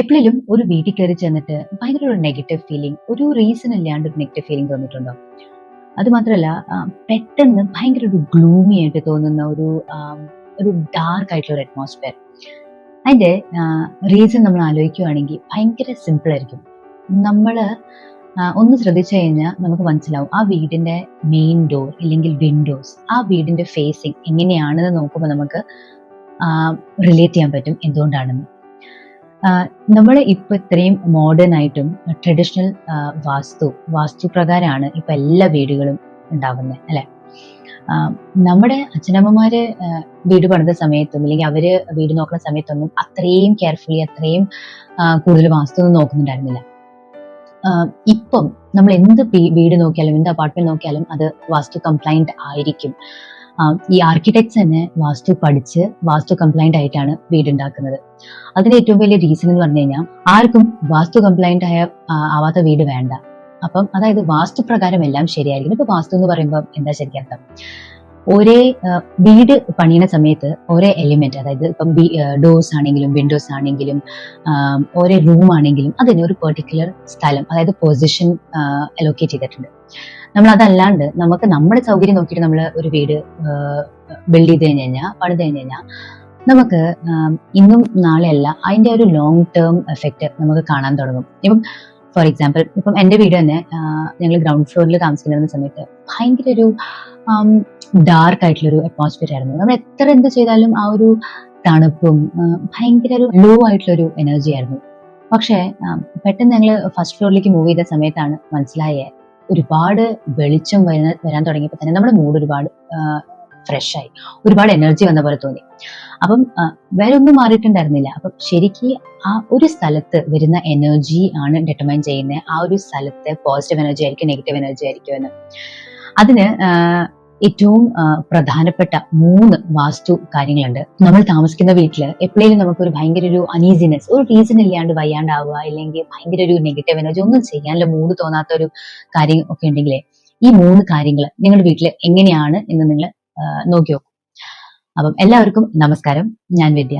എപ്പോഴും ഒരു വീട്ടിൽ കയറി ചെന്നിട്ട് ഭയങ്കര ഒരു നെഗറ്റീവ് ഫീലിംഗ് ഒരു റീസൺ ഇല്ലാണ്ട് ഒരു നെഗറ്റീവ് ഫീലിംഗ് തോന്നിയിട്ടുണ്ടോ? അത് മാത്രമല്ല പെട്ടെന്ന് ഭയങ്കര ഒരു ഗ്ലൂമി ആയിട്ട് തോന്നുന്ന ഒരു ഒരു ഡാർക്ക് ആയിട്ടുള്ള ഒരു അറ്റ്മോസ്ഫിയർ അതിന്റെ റീസൺ നമ്മൾ ആലോചിക്കുകയാണെങ്കിൽ ഭയങ്കര സിമ്പിൾ ആയിരിക്കും. നമ്മൾ ഒന്ന് ശ്രദ്ധിച്ചു കഴിഞ്ഞാൽ നമുക്ക് മനസ്സിലാവും ആ വീടിന്റെ മെയിൻ ഡോർ അല്ലെങ്കിൽ വിൻഡോസ് ആ വീടിന്റെ ഫേസിങ് എങ്ങനെയാണെന്ന് നോക്കുമ്പോൾ നമുക്ക് റിലേറ്റ് ചെയ്യാൻ പറ്റും എന്തുകൊണ്ടാണെന്ന്. നമ്മൾ ഇപ്പൊ ഇത്രയും മോഡേൺ ആയിട്ടും ട്രഡീഷണൽ വാസ്തു വാസ്തു പ്രകാരമാണ് ഇപ്പൊ എല്ലാ വീടുകളും ഉണ്ടാവുന്നത് അല്ലെ? നമ്മുടെ അച്ഛനമ്മമാര് വീട് പണിത സമയത്തും അല്ലെങ്കിൽ അവർ വീട് നോക്കുന്ന സമയത്തൊന്നും അത്രയും കെയർഫുള്ളി അത്രയും കൂടുതൽ വാസ്തു ഒന്നും നോക്കുന്നുണ്ടായിരുന്നില്ല ഇപ്പം നമ്മൾ എന്ത് വീട് നോക്കിയാലും എന്ത് അപ്പാർട്ട്മെന്റ് നോക്കിയാലും അത് വാസ്തു കംപ്ലൈന്റ് ആയിരിക്കും. ഈ ആർക്കിടെക്ട്സ് തന്നെ വാസ്തു പഠിച്ച് വാസ്തു കംപ്ലൈന്റ് ആയിട്ടാണ് വീട് അതിന് ഏറ്റവും വലിയ റീസൺ എന്ന് പറഞ്ഞു കഴിഞ്ഞാൽ ആർക്കും വാസ്തു കംപ്ലൈന്റ് ആയ ആവാത്ത വീട് വേണ്ട. അപ്പം അതായത് വാസ്തു പ്രകാരം എല്ലാം ശരിയായിരിക്കും ഇപ്പൊ വാസ്തു എന്ന് പറയുമ്പോൾ എന്താ ശരിക്കും അർത്ഥം? ഒരേ വീട് പണിയുന്ന സമയത്ത് ഒരേ എലിമെന്റ് അതായത് ഇപ്പം ഡോഴ്സ് ആണെങ്കിലും വിൻഡോസ് ആണെങ്കിലും ഒരേ റൂം ആണെങ്കിലും അതിന് ഒരു പെർട്ടിക്കുലർ സ്ഥലം അതായത് പൊസിഷൻ അലോക്കേറ്റ് ചെയ്തിട്ടുണ്ട്. നമ്മൾ അതല്ലാണ്ട് നമുക്ക് നമ്മുടെ സൗകര്യം നോക്കിയിട്ട് നമ്മൾ ഒരു വീട് ബിൽഡ് ചെയ്ത് കഴിഞ്ഞ് കഴിഞ്ഞാൽ പണിത് കഴിഞ്ഞ് കഴിഞ്ഞാൽ നമുക്ക് ഇന്നും നാളെയല്ല അതിന്റെ ഒരു ലോങ് ടേം എഫക്റ്റ് നമുക്ക് കാണാൻ തുടങ്ങും. ഇപ്പം ഫോർ എക്സാമ്പിൾ ഇപ്പം എന്റെ വീട് തന്നെ ഞങ്ങൾ ഗ്രൗണ്ട് ഫ്ലോറിൽ താമസിക്കുന്ന സമയത്ത് ഭയങ്കര ഒരു ഡാർക്ക് ആയിട്ടുള്ളൊരു അറ്റ്മോസ്ഫിയർ ആയിരുന്നു. നമ്മൾ എത്ര എന്ത് ചെയ്താലും ആ ഒരു തണുപ്പും ഭയങ്കര ഒരു ലോ ആയിട്ടുള്ളൊരു എനർജി ആയിരുന്നു. പക്ഷേ പെട്ടെന്ന് ഞങ്ങൾ ഫസ്റ്റ് ഫ്ലോറിലേക്ക് മൂവ് ചെയ്ത സമയത്താണ് മനസ്സിലായ ഒരുപാട് വെളിച്ചം വരുന്ന വരാൻ തുടങ്ങിയപ്പോൾ തന്നെ നമ്മുടെ മൂഡ് ഒരുപാട് ഫ്രഷ് ആയി. ഒരുപാട് എനർജി വന്ന പോലെ തോന്നി. അപ്പം വേറെ ഒന്നും മാറിയിട്ടുണ്ടായിരുന്നില്ല. അപ്പം ശരിക്ക് ആ ഒരു സ്ഥലത്ത് വരുന്ന എനർജി ആണ് ഡിറ്റർമൈൻ ചെയ്യുന്നത്. ആ ഒരു സ്ഥലത്തെ പോസിറ്റീവ് എനർജി ആയിരിക്കും നെഗറ്റീവ് എനർജി ആയിരിക്കും എന്ന്. അതിന് ഏറ്റവും പ്രധാനപ്പെട്ട മൂന്ന് വാസ്തു കാര്യങ്ങളുണ്ട്. നമ്മൾ താമസിക്കുന്ന വീട്ടിൽ എപ്പോഴേലും നമുക്ക് ഒരു ഭയങ്കര ഒരു അനീസിനെസ് ഒരു റീസൺ ഇല്ലാണ്ട് വയ്യാണ്ടാവുക അല്ലെങ്കിൽ ഭയങ്കര ഒരു നെഗറ്റീവ് എനർജി ഒന്നും ചെയ്യാനുള്ള മൂഡ് തോന്നാത്ത ഒരു കാര്യം ഒക്കെ ഉണ്ടെങ്കിലേ ഈ മൂന്ന് കാര്യങ്ങൾ നിങ്ങളുടെ വീട്ടിൽ എങ്ങനെയാണ് എന്ന് നിങ്ങൾ നോക്കി നോക്കും. അപ്പം എല്ലാവർക്കും നമസ്കാരം. ഞാൻ വിദ്യ.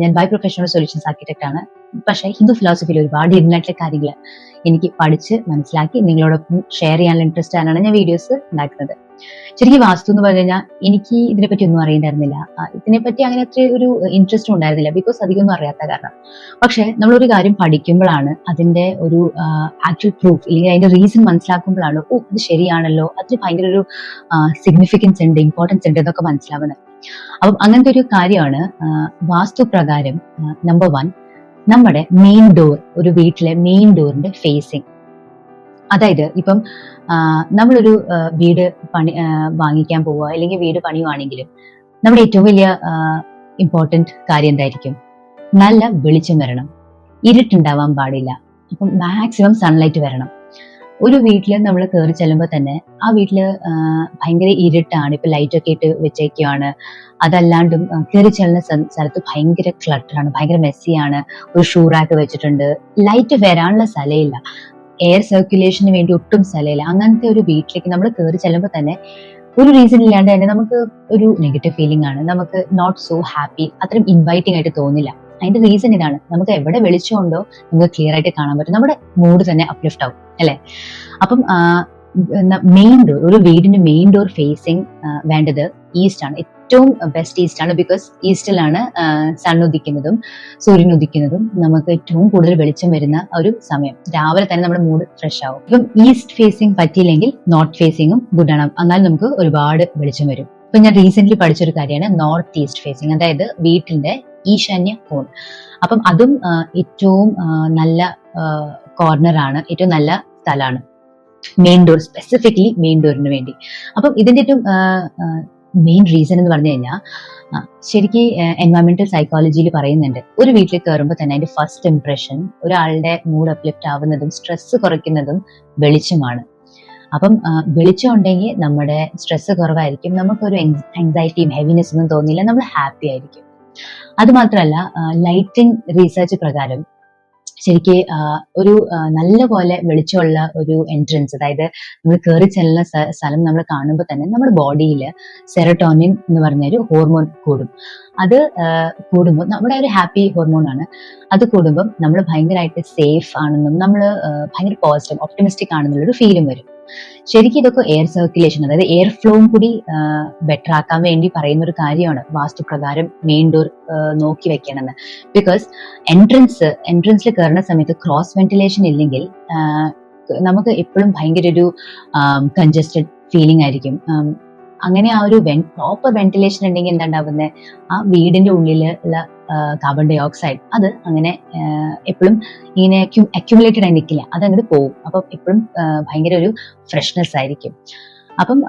ഞാൻ ബൈ പ്രൊഫഷണൽ സൊല്യൂഷൻസ് ആർക്കിടെക്ട് ആണ്. പക്ഷേ ഹിന്ദു ഫിലോസഫിയിൽ ഒരുപാട് ഇരുന്നായിട്ടുള്ള കാര്യങ്ങൾ എനിക്ക് പഠിച്ച് മനസ്സിലാക്കി നിങ്ങളോടൊപ്പം ഷെയർ ചെയ്യാനുള്ള ഇൻട്രസ്റ്റ് ആണ് ഞാൻ വീഡിയോസ് ഉണ്ടാക്കുന്നത്. ശരിക്കും വാസ്തു എന്ന് പറഞ്ഞു കഴിഞ്ഞാൽ എനിക്ക് ഇതിനെപ്പറ്റി ഒന്നും അറിയണ്ടായിരുന്നില്ല. ഇതിനെപ്പറ്റി അങ്ങനെ അത്ര ഒരു ഇൻട്രസ്റ്റ് ഉണ്ടായിരുന്നില്ല. ബിക്കോസ് അധികമൊന്നും അറിയാത്ത കാരണം. പക്ഷെ നമ്മളൊരു കാര്യം പഠിക്കുമ്പോഴാണ് അതിന്റെ ഒരു ആക്ച്വൽ പ്രൂഫ് അല്ലെങ്കിൽ അതിന്റെ റീസൺ മനസ്സിലാക്കുമ്പോഴാണ് ഓ അത് ശരിയാണല്ലോ. അതിന് ഭയങ്കര ഒരു സിഗ്നിഫിക്കൻസ് ഉണ്ട് ഇമ്പോർട്ടൻസ് ഉണ്ട് എന്നൊക്കെ മനസ്സിലാവുന്നത്. അപ്പം അങ്ങനത്തെ ഒരു കാര്യമാണ് വാസ്തു പ്രകാരം നമ്പർ വൺ നമ്മുടെ മെയിൻ ഡോർ ഒരു വീട്ടിലെ മെയിൻ ഡോറിന്റെ ഫേസിങ് അതായത് ഇപ്പം നമ്മളൊരു വീട് പണി വാങ്ങിക്കാൻ പോവുക അല്ലെങ്കിൽ വീട് പണിയുവാണെങ്കിലും നമ്മുടെ ഏറ്റവും വലിയ ഇമ്പോർട്ടന്റ് കാര്യം എന്തായിരിക്കും? നല്ല വെളിച്ചം വരണം. ഇരുട്ടുണ്ടാവാൻ പാടില്ല. അപ്പം മാക്സിമം സൺലൈറ്റ് വരണം. ഒരു വീട്ടിൽ നമ്മൾ കയറി ചെല്ലുമ്പോൾ തന്നെ ആ വീട്ടിൽ ഭയങ്കര ഇരുട്ടാണ്. ഇപ്പൊ ലൈറ്റ് ഒക്കെ ഇട്ട് വെച്ചേക്കുവാണ്. അതല്ലാണ്ടും കയറി ചെല്ലുന്ന സ്ഥലത്ത് ഭയങ്കര ക്ലട്ടറാണ് ഭയങ്കര മെസ്സിയാണ് ഒരു ഷൂ റാക്ക് വെച്ചിട്ടുണ്ട്. ലൈറ്റ് വരാനുള്ള സ്ഥലമില്ല. എയർ സർക്കുലേഷന് വേണ്ടി ഒട്ടും സ്ഥലമില്ല. അങ്ങനത്തെ ഒരു വീട്ടിലേക്ക് നമ്മൾ കയറി ചെല്ലുമ്പോൾ തന്നെ ഒരു റീസൺ ഇല്ലാണ്ട് തന്നെ നമുക്ക് ഒരു നെഗറ്റീവ് ഫീലിംഗ് ആണ്. നമുക്ക് നോട്ട് സോ ഹാപ്പി അത്രയും ഇൻവൈറ്റിംഗ് ആയിട്ട് തോന്നില്ല. അതിന്റെ റീസൺ ഇതാണ്. നമുക്ക് എവിടെ വെളിച്ചമുണ്ടോ നമുക്ക് ക്ലിയർ ആയിട്ട് കാണാൻ പറ്റും. നമ്മുടെ മൂഡ് തന്നെ അപ്ലിഫ്റ്റ് ആവും അല്ലെ? അപ്പം മെയിൻ ഡോർ ഒരു വീടിന്റെ മെയിൻ ഡോർ ഫേസിങ് വേണ്ടത് ഈസ്റ്റ് ആണ്. ഏറ്റവും ബെസ്റ്റ് ഈസ്റ്റ് ആണ് ബിക്കോസ് ഈസ്റ്റിലാണ് സൺ ഉദിക്കുന്നതും സൂര്യൻ ഉദിക്കുന്നതും നമുക്ക് ഏറ്റവും കൂടുതൽ വെളിച്ചം വരുന്ന ഒരു സമയം. രാവിലെ തന്നെ നമ്മുടെ മൂഡ് ഫ്രഷ് ആവും. ഇപ്പം ഈസ്റ്റ് ഫേസിംഗ് പറ്റിയില്ലെങ്കിൽ നോർത്ത് ഗുഡ് ആണ്. എന്നാൽ നമുക്ക് ഒരുപാട് വെളിച്ചം വരും. ഇപ്പൊ ഞാൻ റീസെന്റ് പഠിച്ചൊരു കാര്യമാണ് നോർത്ത് ഈസ്റ്റ് ഫേസിംഗ് അതായത് വീട്ടിന്റെ ഈശാന്യ കോൺ. അപ്പം അതും ഏറ്റവും നല്ല കോർണർ ആണ് ഏറ്റവും നല്ല സ്ഥലമാണ്. മെയിൻ ഡോർ സ്പെസിഫിക്കലി മെയിൻ ഡോറിന് വേണ്ടി. അപ്പം ഇതിന്റെ ഏറ്റവും മെയിൻ റീസൺ എന്ന് പറഞ്ഞു കഴിഞ്ഞാൽ ശരിക്കും എൻവയോൺമെന്റൽ സൈക്കോളജിയിൽ പറയുന്നുണ്ട്. ഒരു വീട്ടിൽ കയറുമ്പോൾ തന്നെ അതിന്റെ ഫസ്റ്റ് ഇംപ്രഷൻ ഒരാളുടെ മൂഡ് അപ്ലിഫ്റ്റ് ആവുന്നതും സ്ട്രെസ് കുറയ്ക്കുന്നതും വെളിച്ചമാണ്. അപ്പം വെളിച്ചം ഉണ്ടെങ്കിൽ നമ്മുടെ സ്ട്രെസ് കുറവായിരിക്കും. നമുക്കൊരു ആങ്സൈറ്റിയും ഹെവിനെസ് ഒന്നും തോന്നിയില്ല നമ്മൾ ഹാപ്പി ആയിരിക്കും. അതുമാത്രല്ല ലൈറ്റിംഗ് റീസെർച്ച് പ്രകാരം ശരിക്ക് ഒരു നല്ല പോലെ വെളിച്ചമുള്ള ഒരു എൻട്രൻസ് അതായത് നമ്മൾ കയറി ചെല്ലുന്ന സ്ഥ- സ്ഥലം നമ്മൾ കാണുമ്പോൾ തന്നെ നമ്മുടെ ബോഡിയിൽ സെറട്ടോണിൻ എന്ന് പറഞ്ഞ ഒരു ഹോർമോൺ കൂടും. അത് കൂടുമ്പോൾ നമ്മുടെ ഒരു ഹാപ്പി ഹോർമോൺ ആണ്. അത് കൂടുമ്പം നമ്മൾ ഭയങ്കരമായിട്ട് സേഫ് ആണെന്നും നമ്മൾ ഭയങ്കര പോസിറ്റീവ് ഒപ്റ്റമിസ്റ്റിക് ആണെന്നുള്ളൊരു ഫീലും വരും. ശരിക്കും ഇതൊക്കെ എയർ സർക്കുലേഷൻ അതായത് എയർ ഫ്ലോയും കൂടി ബെറ്റർ ആക്കാൻ വേണ്ടി പറയുന്ന ഒരു കാര്യമാണ് വാസ്തുപ്രകാരം മെയിൻ ഡോർ നോക്കി വെക്കണമെന്ന്. ബിക്കോസ് എൻട്രൻസ് എൻട്രൻസിൽ കയറുന്ന സമയത്ത് ക്രോസ് വെന്റിലേഷൻ ഇല്ലെങ്കിൽ നമുക്ക് എപ്പോഴും ഭയങ്കര ഒരു കൺജസ്റ്റഡ് ഫീലിംഗ് ആയിരിക്കും. അങ്ങനെ ആ ഒരു പ്രോപ്പർ വെന്റിലേഷൻ ഉണ്ടെങ്കിൽ എന്താ ഉണ്ടാവുന്നത് ആ വീടിന്റെ ഉള്ളിൽ ഉള്ള കാർബൺ ഡൈ ഓക്സൈഡ് അത് അങ്ങനെ എപ്പോഴും ഇങ്ങനെ അക്യുമുലേറ്റഡ് ആയി നിൽക്കില്ല അത് അങ്ങോട്ട് പോകും അപ്പം എപ്പോഴും ഭയങ്കര ഒരു ഫ്രഷ്നെസ് ആയിരിക്കും. അപ്പം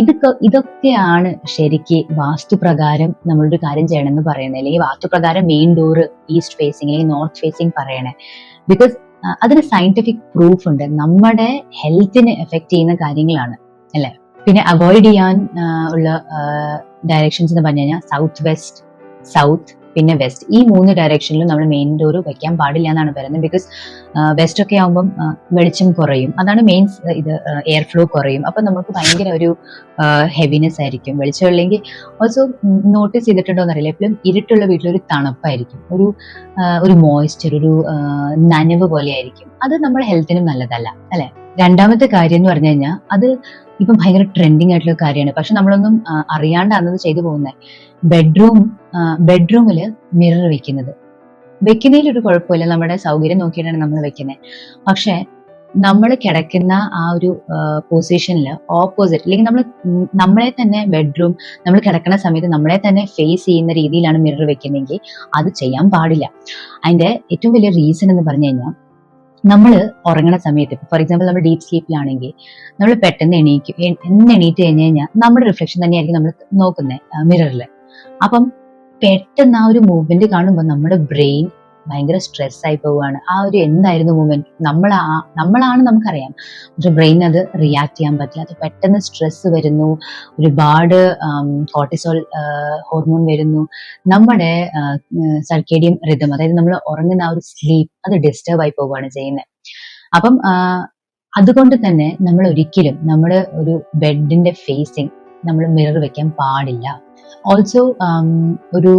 ഇതൊക്കെ ഇതൊക്കെയാണ് ശരിക്ക് വാസ്തുപ്രകാരം നമ്മളൊരു കാര്യം ചെയ്യണമെന്ന് പറയുന്നത് അല്ലെങ്കിൽ വാസ്തുപ്രകാരം മെയിൻ ഡോർ ഈസ്റ്റ് ഫേസിങ് അല്ലെങ്കിൽ നോർത്ത് ഫേസിങ് പറയണേ. ബിക്കോസ് അതിന് സയന്റിഫിക് പ്രൂഫ് ഉണ്ട്. നമ്മുടെ ഹെൽത്തിനെ എഫക്ട് ചെയ്യുന്ന കാര്യങ്ങളാണ്. അല്ലെ? പിന്നെ അവോയ്ഡ് ചെയ്യാൻ ഉള്ള ഡയറക്ഷൻസ് എന്ന് പറഞ്ഞു കഴിഞ്ഞാൽ സൗത്ത് വെസ്റ്റ് സൗത്ത് പിന്നെ വെസ്റ്റ് ഈ മൂന്ന് ഡയറക്ഷനിലും നമ്മൾ മെയിൻ ഡോർ വയ്ക്കാൻ പാടില്ല എന്നാണ് പറയുന്നത്. ബിക്കോസ് വെസ്റ്റ് ഒക്കെ ആകുമ്പം വെളിച്ചം കുറയും. അതാണ് മെയിൻ ഇത് എയർ ഫ്ലോ കുറയും. അപ്പൊ നമുക്ക് ഭയങ്കര ഒരു ഹെവിനെസ് ആയിരിക്കും. വെളിച്ചം ഇല്ലെങ്കിൽ ഓൾസോ നോട്ടീസ് ചെയ്തിട്ടുണ്ടോ എന്നറിയില്ല എപ്പോഴും ഇരുട്ടുള്ള വീട്ടിലൊരു തണുപ്പായിരിക്കും. ഒരു ഒരു മോയ്സ്ചർ ഒരു നനവ് പോലെ ആയിരിക്കും. അത് നമ്മുടെ ഹെൽത്തിനും നല്ലതല്ല അല്ലെ? രണ്ടാമത്തെ കാര്യം എന്ന് പറഞ്ഞു കഴിഞ്ഞാൽ അത് ഇപ്പം ഭയങ്കര ട്രെൻഡിങ് ആയിട്ടുള്ള കാര്യമാണ്. പക്ഷെ നമ്മളൊന്നും അറിയാണ്ടാണ് അത് ചെയ്തു പോകുന്നത് ബെഡ്റൂം ബെഡ്റൂമിൽ മിറർ വെക്കുന്നത്. വെക്കുന്നതിൽ ഒരു കുഴപ്പമില്ല. നമ്മുടെ സൗകര്യം നോക്കിയിട്ടാണ് നമ്മൾ വെക്കുന്നത് പക്ഷെ നമ്മൾ കിടക്കുന്ന ആ ഒരു പൊസിഷനിൽ ഓപ്പോസിറ്റ് അല്ലെങ്കിൽ നമ്മൾ നമ്മളെ തന്നെ ബെഡ്റൂം നമ്മൾ കിടക്കുന്ന സമയത്ത് നമ്മളെ തന്നെ ഫേസ് ചെയ്യുന്ന രീതിയിലാണ് മിറർ വെക്കുന്നതെങ്കിൽ അത് ചെയ്യാൻ പാടില്ല. അതിന്റെ ഏറ്റവും വലിയ റീസൺ എന്ന് പറഞ്ഞു കഴിഞ്ഞാൽ നമ്മൾ ഉറങ്ങണ സമയത്ത് ഫോർ എക്സാമ്പിൾ നമ്മൾ ഡീപ് സ്ലീപ്പിലാണെങ്കിൽ നമ്മൾ പെട്ടെന്ന് എണീക്കും. എന്ന് എണീറ്റ് കഴിഞ്ഞ് കഴിഞ്ഞാൽ നമ്മുടെ റിഫ്ലക്ഷൻ തന്നെയായിരിക്കും നമ്മൾ നോക്കുന്നത് മിററിൽ അപ്പം പെട്ടെന്ന് ആ ഒരു മൂവ്മെന്റ് കാണുമ്പോൾ നമ്മുടെ ബ്രെയിൻ ഭയങ്കര സ്ട്രെസ് ആയി പോവുകയാണ്. ആ ഒരു എന്തായിരുന്നു മൂമെന്റ് നമ്മൾ നമ്മളാണ് നമുക്കറിയാം. പക്ഷെ ബ്രെയിൻ അത് റിയാക്ട് ചെയ്യാൻ പറ്റില്ല. അത് പെട്ടെന്ന് സ്ട്രെസ് വരുന്നു. ഒരുപാട് കോർട്ടിസോൾ ഹോർമോൺ വരുന്നു. നമ്മുടെ സർക്കേഡിയം റിതം അതായത് നമ്മൾ ഉറങ്ങുന്ന ആ ഒരു സ്ലീപ്പ് അത് ഡിസ്റ്റർബ് ആയി പോവുകയാണ് ചെയ്യുന്നത് അപ്പം അതുകൊണ്ട് തന്നെ നമ്മൾ ഒരിക്കലും നമ്മൾ ഒരു ബെഡിന്റെ ഫേസിങ് നമ്മൾ മിറർ വെക്കാൻ പാടില്ല. ഓൾസോ ഒരു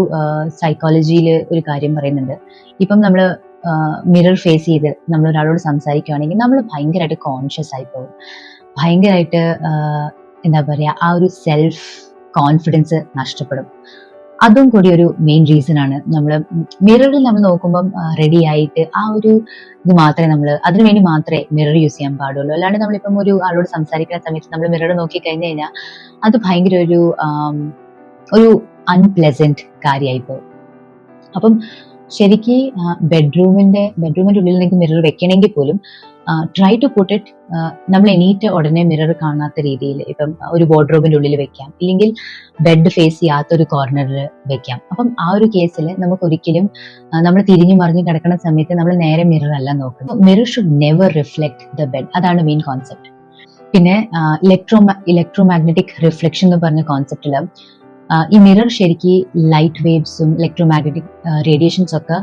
സൈക്കോളജിയിൽ ഒരു കാര്യം പറയുന്നുണ്ട്. ഇപ്പം നമ്മൾ മിറർ ഫേസ് ചെയ്ത് നമ്മൾ ഒരാളോട് സംസാരിക്കുകയാണെങ്കിൽ നമ്മൾ ഭയങ്കരമായിട്ട് കോൺഷ്യസ് ആയി പോകും ഭയങ്കരമായിട്ട് എന്താ പറയുക ആ ഒരു സെൽഫ് കോൺഫിഡൻസ് നഷ്ടപ്പെടും. അതും കൂടി ഒരു മെയിൻ റീസൺ ആണ്. നമ്മൾ മിററിൽ നമ്മൾ നോക്കുമ്പം റെഡി ആയിട്ട് ആ ഒരു ഇത് മാത്രമേ നമ്മൾ അതിനു വേണ്ടി മാത്രമേ മിറർ യൂസ് ചെയ്യാൻ പാടുള്ളൂ. അല്ലാണ്ട് നമ്മളിപ്പം ഒരു ആളോട് സംസാരിക്കുന്ന സമയത്ത് നമ്മൾ മിറർ നോക്കി കഴിഞ്ഞു കഴിഞ്ഞാൽ അത് ഭയങ്കര ഒരു ഒരു അൺപ്ലസന്റ് കാര്യമായി പോകും. അപ്പം ശരിക്ക് ബെഡ്റൂമിന്റെ ബെഡ്റൂമിന്റെ ഉള്ളിൽ നിങ്ങൾക്ക് മിറർ വെക്കണമെങ്കിൽ പോലും ട്രൈ ടു പുട്ട് ഇറ്റ് നമ്മൾ എണീറ്റ് ഉടനെ മിറർ കാണാത്ത രീതിയിൽ ഇപ്പം ഒരു വാർഡ്രോബിന്റെ ഉള്ളിൽ വെക്കാം. ഇല്ലെങ്കിൽ ബെഡ് ഫേസ് ചെയ്യാത്ത ഒരു കോർണറിൽ വെക്കാം. അപ്പം ആ ഒരു കേസിൽ നമുക്ക് ഒരിക്കലും നമ്മൾ തിരിഞ്ഞു മറിഞ്ഞു കിടക്കുന്ന സമയത്ത് നമ്മൾ നേരെ മിറർ അല്ല നോക്കുന്നത്. Mirror should never reflect the bed അതാണ് മെയിൻ കോൺസെപ്റ്റ് പിന്നെ ഇലക്ട്രോ ഇലക്ട്രോ മാഗ്നറ്റിക് റിഫ്ലക്ഷൻ എന്ന് പറഞ്ഞ കോൺസെപ്റ്റിൽ ഈ മിറർ ശരിക്ക് ലൈറ്റ് വേവ്സും ഇലക്ട്രോമാഗ്നറ്റിക് റേഡിയേഷൻസ് ഒക്കെ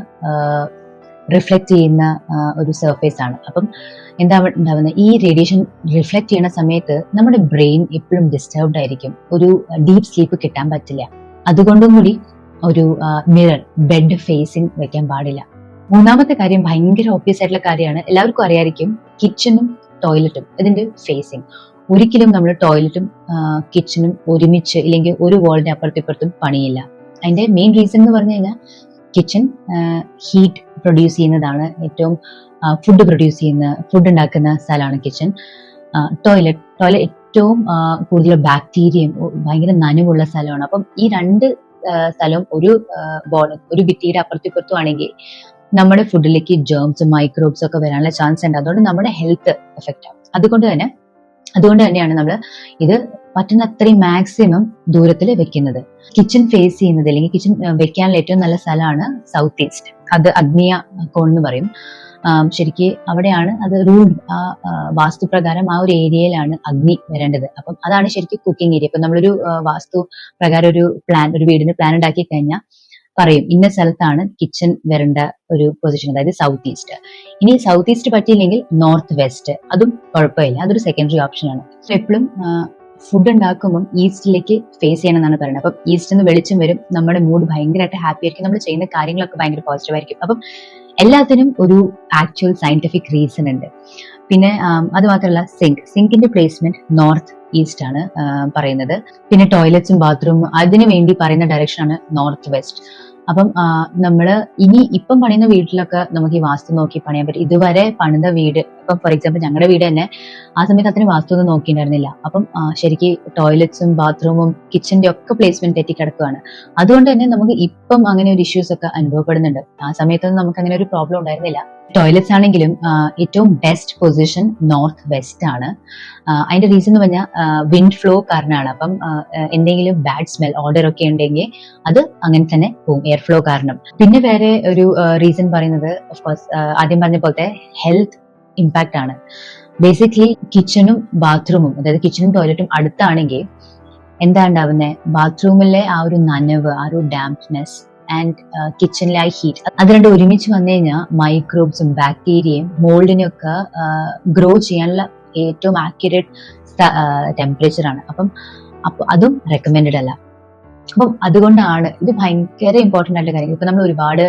റിഫ്ലക്റ്റ് ചെയ്യുന്ന ഒരു സർഫേസ് ആണ്. അപ്പം എന്താ ഉണ്ടാവുന്നത് ഈ റേഡിയേഷൻ റിഫ്ലക്റ്റ് ചെയ്യുന്ന സമയത്ത് നമ്മുടെ ബ്രെയിൻ എപ്പോഴും ഡിസ്റ്റർബ്ഡ് ആയിരിക്കും. ഒരു ഡീപ്പ് സ്ലീപ്പ് കിട്ടാൻ പറ്റില്ല. അതുകൊണ്ടും കൂടി ഒരു മിറർ ബെഡ് ഫേസിങ് വെക്കാൻ പാടില്ല. മൂന്നാമത്തെ കാര്യം ഭയങ്കര ഓബ്വിയസ് ആയിട്ടുള്ള കാര്യമാണ്. എല്ലാവർക്കും അറിയായിരിക്കും കിച്ചണും ടോയ്ലറ്റും ഇതിന്റെ ഫേസിങ് ഒരിക്കലും നമ്മൾ ടോയ്ലറ്റും കിച്ചണും ഒരുമിച്ച് ഇല്ലെങ്കിൽ ഒരു വോളിന്റെ അപ്പുറത്തും ഇപ്പുറത്തും പണിയില്ല. അതിന്റെ മെയിൻ റീസൺ എന്ന് പറഞ്ഞു കഴിഞ്ഞാൽ കിച്ചൺ ഹീറ്റ് പ്രൊഡ്യൂസ് ചെയ്യുന്നതാണ് ഏറ്റവും ഫുഡ് പ്രൊഡ്യൂസ് ചെയ്യുന്ന ഫുഡ് ഉണ്ടാക്കുന്ന സ്ഥലമാണ് കിച്ചൺ ടോയ്ലറ്റ് ടോയ്ലറ്റ് ഏറ്റവും കൂടുതൽ ബാക്ടീരിയയും ഭയങ്കര നനവുള്ള സ്ഥലമാണ്. അപ്പം ഈ രണ്ട് സ്ഥലവും ഒരു ബോൾ ഒരു ഭിത്തിയുടെ അപ്പുറത്തും ഇപ്പുറത്തും ആണെങ്കിൽ നമ്മുടെ ഫുഡിലേക്ക് ജേംസ് മൈക്രോബ്സ് ഒക്കെ വരാനുള്ള ചാൻസ് ഉണ്ട്. അതുകൊണ്ട് നമ്മുടെ ഹെൽത്ത് എഫക്റ്റ് ആവും. അതുകൊണ്ട് തന്നെ അതുകൊണ്ട് തന്നെയാണ് നമ്മൾ ഇത് പറ്റുന്ന അത്രയും മാക്സിമം ദൂരത്തിൽ വെക്കുന്നത്. കിച്ചൺ ഫേസ് ചെയ്യുന്നത് അല്ലെങ്കിൽ കിച്ചൺ വെക്കാനുള്ള ഏറ്റവും നല്ല സ്ഥലമാണ് സൗത്ത് ഈസ്റ്റ് അത് അഗ്നിയ കോൺ എന്ന് പറയും. ശരിക്ക് അവിടെയാണ് അത് റൂൾ ആ വാസ്തുപ്രകാരം ആ ഒരു ഏരിയയിലാണ് അഗ്നി വരേണ്ടത്. അപ്പം അതാണ് ശരിക്കും കുക്കിംഗ് ഏരിയ ഇപ്പൊ നമ്മളൊരു വാസ്തു പ്രകാരം ഒരു പ്ലാൻ ഒരു വീടിന് പ്ലാൻ ഉണ്ടാക്കി കഴിഞ്ഞാൽ പറയും ഇന്ന സ്ഥലത്താണ് കിച്ചൺ വരേണ്ട ഒരു പൊസിഷൻ അതായത് സൗത്ത് ഈസ്റ്റ് ഇനി സൗത്ത് ഈസ്റ്റ് പറ്റിയില്ലെങ്കിൽ നോർത്ത് വെസ്റ്റ് അതും കുഴപ്പമില്ല. അതൊരു സെക്കൻഡറി ഓപ്ഷൻ ആണ്. എപ്പോഴും ഫുഡ് ഉണ്ടാക്കുമ്പം ഈസ്റ്റിലേക്ക് ഫേസ് ചെയ്യണം എന്നാണ് പറയുന്നത്. അപ്പം ഈസ്റ്റിൽ നിന്ന് വെളിച്ചം വരും നമ്മുടെ മൂഡ് ഭയങ്കരമായിട്ട് ഹാപ്പി ആയിരിക്കും നമ്മൾ ചെയ്യുന്ന കാര്യങ്ങളൊക്കെ ഭയങ്കര പോസിറ്റീവ് ആയിരിക്കും. അപ്പം എല്ലാത്തിനും ഒരു ആക്ച്വൽ സയന്റിഫിക് റീസൺ ഉണ്ട്. പിന്നെ അതുമാത്രമല്ല അത് മാത്രമല്ല സിങ്ക് സിങ്കിന്റെ പ്ലേസ്മെന്റ് നോർത്ത് ഈസ്റ്റ് ആണ് പറയുന്നത്. പിന്നെ ടോയ്ലറ്റ്സും ബാത്റൂമും അതിനു വേണ്ടി പറയുന്ന ഡയറക്ഷൻ ആണ് നോർത്ത് വെസ്റ്റ് അപ്പം നമ്മൾ ഇനി ഇപ്പം പണിയുന്ന വീട്ടിലൊക്കെ നമുക്ക് ഈ വാസ്തു നോക്കി പണിയാൻ പറ്റും. ഇതുവരെ പണിത വീട് ഇപ്പം ഫോർ എക്സാമ്പിൾ ഞങ്ങളുടെ വീട് തന്നെ ആ സമയത്ത് അത്രയും വാസ്തു ഒന്നും നോക്കിയിട്ടുണ്ടായിരുന്നില്ല. അപ്പം ശരിക്ക് ടോയ്ലറ്റ്സും ബാത്റൂമും കിച്ചന്റെ ഒക്കെ പ്ലേസ്മെന്റ് തെറ്റി കിടക്കുകയാണ് അതുകൊണ്ട് തന്നെ നമുക്ക് ഇപ്പം അങ്ങനെ ഒരു ഇഷ്യൂസ് ഒക്കെ അനുഭവപ്പെടുന്നുണ്ട്. ആ സമയത്തൊന്നും നമുക്ക് അങ്ങനെ ഒരു പ്രോബ്ലം ഉണ്ടായിരുന്നില്ല. ടോയ്ലറ്റ്സ് ആണെങ്കിലും ഏറ്റവും ബെസ്റ്റ് പൊസിഷൻ നോർത്ത് വെസ്റ്റ് ആണ്. അതിന്റെ റീസൺ എന്ന് പറഞ്ഞാൽ വിൻഡ് ഫ്ലോ കാരണമാണ് അപ്പം എന്തെങ്കിലും ബാഡ് സ്മെൽ ഓർഡർ ഒക്കെ ഉണ്ടെങ്കിൽ അത് അങ്ങനെ തന്നെ പോകും എയർ ഫ്ലോ കാരണം. പിന്നെ വേറെ ഒരു റീസൺ പറയുന്നത് ഓഫ് കോഴ്സ് ആദ്യം പറഞ്ഞ പോലത്തെ ഹെൽത്ത് ഇമ്പാക്റ്റ് ആണ്. ബേസിക്കലി കിച്ചണും ബാത്റൂമും അതായത് കിച്ചണും ടോയ്ലറ്റും അടുത്താണെങ്കിൽ എന്താ ഉണ്ടാവുന്നത് ബാത്റൂമിലെ ആ ഒരു നനവ് ആ ഒരു ഡാംപ്നെസ് ആൻഡ് കിച്ചണിലെ ആ ഹീറ്റ് അത് രണ്ടും ഒരുമിച്ച് വന്നു കഴിഞ്ഞാൽ മൈക്രോബ്സും ബാക്ടീരിയയും മോൾഡിനെയൊക്കെ ഗ്രോ ചെയ്യാനുള്ള ഏറ്റവും ആക്യുറേറ്റ് ടെമ്പറേച്ചറാണ് അപ്പം അപ്പൊ അതും റെക്കമെൻഡഡ് അല്ല. അപ്പം അതുകൊണ്ടാണ് ഇത് ഭയങ്കര ഇമ്പോർട്ടന്റ് ആയിട്ടുള്ള കാര്യം ഇപ്പൊ നമ്മൾ ഒരുപാട്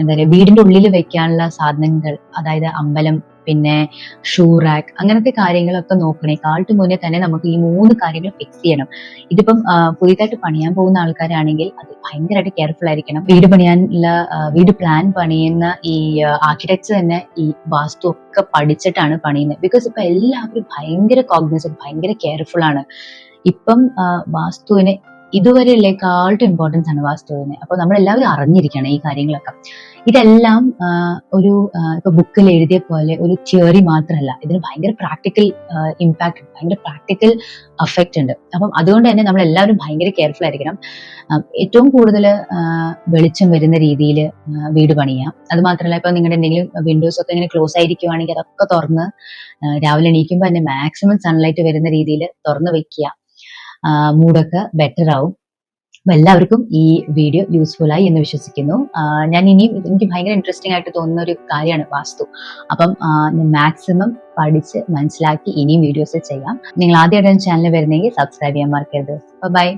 എന്താ പറയുക വീടിന്റെ ഉള്ളിൽ വെക്കാനുള്ള സാധനങ്ങൾ അതായത് അമ്പലം പിന്നെ ഷൂ റാക്ക് അങ്ങനത്തെ കാര്യങ്ങളൊക്കെ നോക്കണേ നോക്കണേക്കാട്ട് മുന്നേ തന്നെ നമുക്ക് ഈ മൂന്ന് കാര്യങ്ങൾ ഫിക്സ് ചെയ്യണം. ഇതിപ്പം പുതിയതായിട്ട് പണിയാൻ പോകുന്ന ആൾക്കാരാണെങ്കിൽ അത് ഭയങ്കരമായിട്ട് കെയർഫുൾ ആയിരിക്കണം. വീട് പണിയാനുള്ള വീട് പ്ലാൻ പണിയുന്ന ഈ ആർക്കിടെക്ചർ തന്നെ ഈ വാസ്തു ഒക്കെ പഠിച്ചിട്ടാണ് പണിയുന്നത്. ബിക്കോസ് ഇപ്പൊ എല്ലാവരും ഭയങ്കര കോഗ്നസൻ ഭയങ്കര കെയർഫുൾ ആണ്. ഇപ്പം വാസ്തുവിനെ ഇതുവരെയുള്ളേക്കാളും ഇമ്പോർട്ടൻസ് ആണ് വാസ്തുവിന്. അപ്പോൾ നമ്മൾ എല്ലാവരും അറിഞ്ഞിരിക്കണം ഈ കാര്യങ്ങളൊക്കെ. ഇതെല്ലാം ഒരു ഇപ്പൊ ബുക്കിൽ എഴുതിയ പോലെ ഒരു തിയറി മാത്രമല്ല. ഇതിന് ഭയങ്കര പ്രാക്ടിക്കൽ ഇമ്പാക്ട് ഉണ്ട് ഭയങ്കര പ്രാക്ടിക്കൽ അഫക്റ്റ് ഉണ്ട്. അപ്പം അതുകൊണ്ട് തന്നെ നമ്മൾ എല്ലാവരും ഭയങ്കര കെയർഫുൾ ആയിരിക്കണം. ഏറ്റവും കൂടുതൽ വെളിച്ചം വരുന്ന രീതിയിൽ വീട് പണിയാം. അത് മാത്രമല്ല ഇപ്പൊ നിങ്ങളുടെ എന്തെങ്കിലും വിൻഡോസ് ഒക്കെ ഇങ്ങനെ ക്ലോസ് ആയിരിക്കുവാണെങ്കിൽ അതൊക്കെ തുറന്ന് രാവിലെ എണീക്കുമ്പോൾ തന്നെ മാക്സിമം സൺലൈറ്റ് വരുന്ന രീതിയിൽ തുറന്ന് വെക്കുക. മൂഡൊക്കെ ബെറ്റർ ആവും. അപ്പൊ എല്ലാവർക്കും ഈ വീഡിയോ യൂസ്ഫുൾ ആയി എന്ന് വിശ്വസിക്കുന്നു. ഞാൻ ഇനിയും എനിക്ക് ഭയങ്കര ഇൻട്രസ്റ്റിംഗ് ആയിട്ട് തോന്നുന്ന ഒരു കാര്യമാണ് വാസ്തു. അപ്പം മാക്സിമം പഠിച്ച് മനസ്സിലാക്കി ഇനിയും വീഡിയോസ് ചെയ്യാം. നിങ്ങൾ ആദ്യമായിട്ടാണ് ചാനൽ വരുന്നെങ്കിൽ സബ്സ്ക്രൈബ് ചെയ്യാൻ മറക്കരുത്. ബൈ